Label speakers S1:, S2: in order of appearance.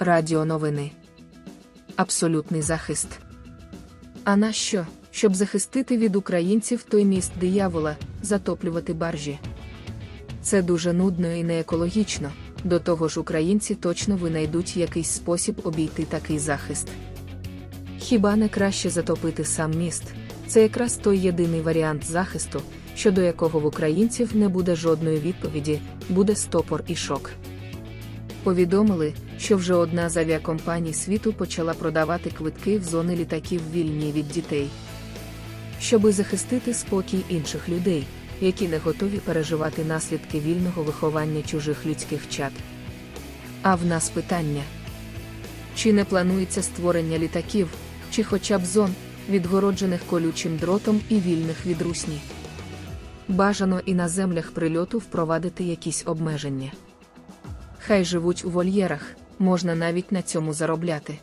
S1: Радіоновини. Абсолютний захист. А на що? Щоб захистити від українців той міст диявола, затоплювати баржі. Це дуже нудно і не екологічно. До того ж, українці точно винайдуть якийсь спосіб обійти такий захист. Хіба не краще затопити сам міст? Це якраз той єдиний варіант захисту, щодо якого в українців не буде жодної відповіді, буде стопор і шок. Повідомили, що вже одна з авіакомпаній світу почала продавати квитки в зони літаків вільні від дітей. Щоби захистити спокій інших людей, які не готові переживати наслідки вільного виховання чужих людських чад. А в нас питання: чи не планується створення літаків, чи хоча б зон, відгороджених колючим дротом і вільних від русні? Бажано і на землях прильоту впровадити якісь обмеження. Хай живуть у вольєрах, можна навіть на цьому заробляти.